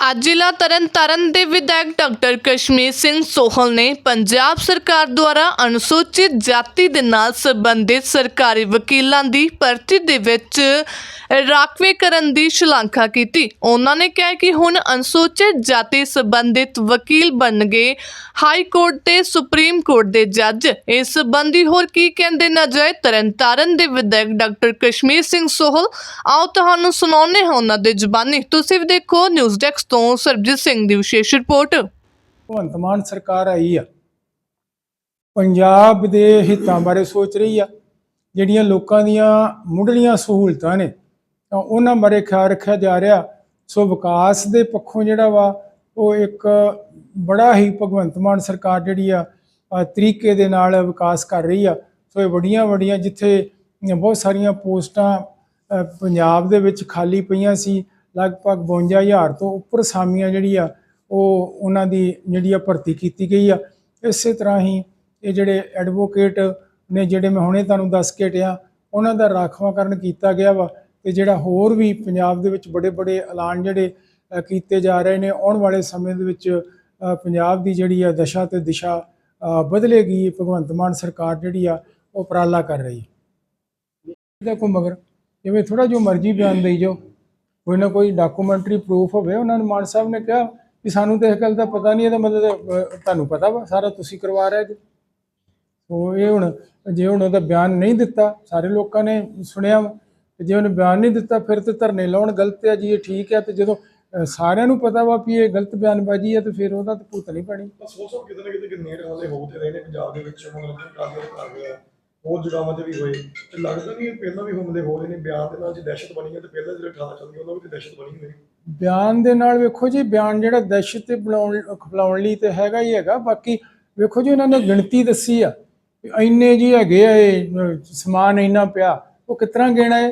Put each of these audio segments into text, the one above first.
ਅੱਜ ਜ਼ਿਲ੍ਹਾ ਤਰਨਤਾਰਨ ਦੇ ਵਿਧਾਇਕ ਡਾਕਟਰ ਕਸ਼ਮੀਰ ਸਿੰਘ ਸੋਹਲ ਨੇ ਪੰਜਾਬ ਸਰਕਾਰ ਦੁਆਰਾ ਅਨੁਸੂਚਿਤ ਜਾਤੀ ਦੇ ਨਾਲ ਸੰਬੰਧਿਤ ਸਰਕਾਰੀ ਵਕੀਲਾਂ ਦੀ ਭਰਤੀ ਦੇ ਵਿੱਚ ਰਾਖਵੇਂ ਕਰਨ ਦੀ ਸ਼ਲਾਘਾ ਕੀਤੀ। ਉਹਨਾਂ ਨੇ ਕਿਹਾ ਕਿ ਹੁਣ ਅਨੁਸੂਚਿਤ ਜਾਤੀ ਸੰਬੰਧਿਤ ਵਕੀਲ ਬਣਨਗੇ ਹਾਈ ਕੋਰਟ ਤੇ ਸੁਪਰੀਮ ਕੋਰਟ ਦੇ ਜੱਜ। ਇਸ ਸੰਬੰਧੀ ਹੋਰ ਕੀ ਕਹਿੰਦੇ ਨਾ ਜਾਏ ਤਰਨਤਾਰਨ ਦੇ ਵਿਧਾਇਕ ਡਾਕਟਰ ਕਸ਼ਮੀਰ ਸਿੰਘ ਸੋਹਲ। ਆਓ ਤੁਹਾਨੂੰ ਸੁਣਾਉਂਦੇ ਹਾਂ ਉਹਨਾਂ ਦੇ ਜ਼ੁਬਾਨੀ। ਤੁਸੀਂ ਵੀ ਦੇਖੋ ਨਿਊਜ਼ ਡੈਸਕ ਤੋਂ ਸਰਬਜੀਤ ਸਿੰਘ ਦੀ ਵਿਸ਼ੇਸ਼ ਰਿਪੋਰਟ। ਭਗਵੰਤ ਮਾਨ ਸਰਕਾਰ ਆਈ ਆ। ਪੰਜਾਬ ਦੇ ਹਿੱਤਾਂ ਬਾਰੇ ਸੋਚ ਰਹੀ ਆ। ਜਿਹੜੀਆਂ ਲੋਕਾਂ ਦੀਆਂ ਮੁੱਢਲੀਆਂ ਸਹੂਲਤਾਂ ਨੇ, ਤਾਂ ਉਹਨਾਂ ਬਾਰੇ ਖਿਆਲ ਰੱਖਿਆ ਜਾ ਰਿਹਾ। ਸੋ ਵਿਕਾਸ ਦੇ ਪੱਖੋਂ ਜਿਹੜਾ ਵਾ, ਉਹ ਇੱਕ ਬੜਾ ਹੀ ਭਗਵੰਤ ਮਾਨ ਸਰਕਾਰ ਜਿਹੜੀ ਆ ਤਰੀਕੇ ਦੇ ਨਾਲ ਵਿਕਾਸ ਕਰ ਰਹੀ ਆ। ਸੋ ਇਹ ਵੱਡੀਆਂ ਵੱਡੀਆਂ ਜਿੱਥੇ ਬਹੁਤ ਸਾਰੀਆਂ ਪੋਸਟਾਂ ਪੰਜਾਬ ਦੇ ਵਿੱਚ ਖਾਲੀ ਪਈਆਂ ਸੀ ਲਗਭਗ 52000 ਤੋਂ ਉੱਪਰ ਸਾਮੀਆਂ ਜਿਹੜੀ ਆ, ਉਹ ਉਹਨਾਂ ਦੀ ਜਿਹੜੀ ਆ ਭਰਤੀ ਕੀਤੀ ਗਈ ਆ। ਇਸੇ ਤਰ੍ਹਾਂ ਹੀ ਇਹ ਜਿਹੜੇ ਐਡਵੋਕੇਟ ਨੇ, ਜਿਹੜੇ ਮੈਂ ਹੁਣੇ ਤੁਹਾਨੂੰ ਦੱਸ ਕੇ ਟਿਆ, ਉਹਨਾਂ ਦਾ ਰਾਖਵਾਂਕਰਨ ਕੀਤਾ ਗਿਆ ਵਾ ਤੇ ਜਿਹੜਾ ਹੋਰ ਵੀ ਪੰਜਾਬ ਦੇ ਵਿੱਚ ਬੜੇ ਬੜੇ ਐਲਾਨ ਜਿਹੜੇ ਕੀਤੇ ਜਾ ਰਹੇ ਨੇ, ਆਉਣ ਵਾਲੇ ਸਮੇਂ ਦੇ ਵਿੱਚ ਪੰਜਾਬ ਦੀ ਜਿਹੜੀ ਆ ਦਸ਼ਾ ਤੇ ਦਿਸ਼ਾ ਬਦਲੇਗੀ ਭਗਵੰਤ ਮਾਨ ਸਰਕਾਰ ਜਿਹੜੀ ਆ, ਉਹ ਉਪਰਾਲਾ ਕਰ ਰਹੀ ਹੈ। ਇਹਦਾ ਕੋਈ ਮਗਰ, ਜਿਵੇਂ ਥੋੜਾ ਜੋ ਮਰਜ਼ੀ ਬਿਆਨ ਦੇਈ ਜਾਓ। ਕੋਈ ਨਾ ਕੋਈ ਡਾਕੂਮੈਂਟਰੀ ਪ੍ਰੂਫ ਹੋਵੇ, ਉਹਨਾਂ ਨੇ ਮਾਨ ਸਾਹਿਬ ਨੇ ਕਿਹਾ ਕਿ ਸਾਨੂੰ ਤਾਂ ਇਸ ਗੱਲ ਦਾ ਪਤਾ ਨਹੀਂ, ਇਹਦਾ ਮਤਲਬ ਤੁਹਾਨੂੰ ਪਤਾ ਵਾ, ਸਾਰਾ ਤੁਸੀਂ ਕਰਵਾ ਰਹੇ ਜੀ। ਸੋ ਇਹ ਹੁਣ, ਜੇ ਹੁਣ ਉਹਦਾ ਬਿਆਨ ਨਹੀਂ ਦਿੱਤਾ, ਸਾਰੇ ਲੋਕਾਂ ਨੇ ਸੁਣਿਆ ਵਾ ਜੇ ਉਹਨੇ ਬਿਆਨ ਨਹੀਂ ਦਿੱਤਾ, ਫਿਰ ਤੇ ਧਰਨੇ ਲਾਉਣ ਗਲਤ ਹੈ ਜੀ, ਇਹ ਠੀਕ ਹੈ ਤੇ ਜਦੋਂ ਸਾਰਿਆਂ ਨੂੰ ਪਤਾ ਵਾ ਵੀ ਇਹ ਗਲਤ ਬਿਆਨਬਾਜ਼ੀ ਹੈ ਤੇ ਫਿਰ ਉਹਦਾ ਤਾਂ ਭੁਗਤ ਨਹੀਂ ਪੈਣੀ। ਸੋ ਸੋ ਕਿਤੇ ਨਾ ਕਿਤੇ ਗਨੇਰ ਵਾਲੇ ਹੋ ਤੇ ਰਹੇ ਨੇ ਪੰਜਾਬ ਦੇ ਵਿੱਚ ਮਤਲਬ ਕਰ ਰਿਹਾ ਹੋਰ ਜਗ੍ਹਾਵਾਂ ਤੇ ਵੀ ਹੋਏ। ਤੇ ਲੱਗਦਾ ਨਹੀਂ ਇਹ ਪਹਿਲਾਂ ਵੀ ਹਮਲੇ ਹੋ ਰਹੇ ਨੇ। ਬਿਆਨ ਦੇ ਨਾਲ ਜੇ ਦਹਿਸ਼ਤ ਬਣੀ ਹੈ ਤੇ ਪਹਿਲਾਂ ਜਿਹੜੇ ਠਾਣਾ ਚੱਲਦੀ ਉਹਨਾਂ ਵੀ ਦਹਿਸ਼ਤ ਬਣੀ ਹੋਈ ਬਿਆਨ ਦੇ ਨਾਲ ਵੇਖੋ ਜੀ, ਬਿਆਨ ਜਿਹੜਾ ਦਹਿਸ਼ਤ ਤੇ ਬਣਾਉਣ ਖਪਲਾਉਣ ਲਈ ਤੇ ਹੈਗਾ ਹੀ ਹੈਗਾ। ਬਾਕੀ ਵੇਖੋ ਜੀ ਉਹਨਾਂ ਨੇ ਗਿਣਤੀ ਦੱਸੀ ਆ ਇੰਨੇ ਜੀ ਹੈਗੇ ਆ ਇਹ ਸਮਾਨ ਇੰਨਾ ਪਿਆ। ਉਹ ਕਿਸ ਤਰ੍ਹਾਂ ਗਿਣਾ ਹੈ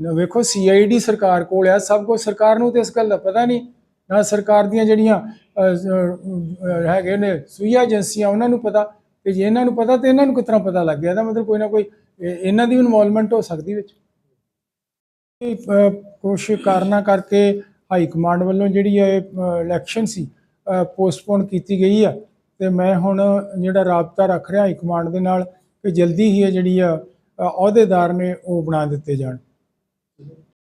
ਨਾ ਵੇਖੋ ਸੀਆਈਡੀ ਸਰਕਾਰ ਕੋਲ ਆ। ਸਭ ਕੁਝ ਸਰਕਾਰ ਨੂੰ ਤੇ ਇਸ ਗੱਲ ਦਾ ਪਤਾ ਨਹੀਂ। ਨਾ ਸਰਕਾਰ ਦੀਆਂ ਜਿਹੜੀਆਂ ਹੈਗੇ ਨੇ ਸੂਈਆ ਏਜੰਸੀਆਂ, ਉਹਨਾਂ ਨੂੰ ਪਤਾ। ਤੇ ਜੇ ਇਹਨਾਂ ਨੂੰ ਪਤਾ ਤੇ ਇਹਨਾਂ ਨੂੰ ਕਿਸ ਤਰ੍ਹਾਂ ਪਤਾ ਲੱਗ ਗਿਆ ਤਾਂ ਮਤਲਬ ਕੋਈ ਨਾ ਕੋਈ ਇਹਨਾਂ ਦੀ ਇਨਵੋਲਵਮੈਂਟ ਹੋ ਸਕਦੀ ਵਿੱਚ। ਕੁਝ ਕਾਰਨਾਂ ਕਰਕੇ ਹਾਈ ਕਮਾਂਡ ਵੱਲੋਂ ਜਿਹੜੀ ਇਹ ਇਲੈਕਸ਼ਨ ਸੀ ਪੋਸਟਪੋਨ ਕੀਤੀ ਗਈ ਆ। ਤੇ ਮੈਂ ਹੁਣ ਜਿਹੜਾ ਰਾਬਤਾ ਰੱਖ ਰਿਹਾ ਹਾਈ ਕਮਾਂਡ ਦੇ ਨਾਲ, ਕਿ ਜਲਦੀ ਹੀ ਇਹ ਜਿਹੜੀ ਆ ਅਹੁਦੇਦਾਰ ਨੇ ਉਹ ਬਣਾ ਦਿੱਤੇ ਜਾਣ।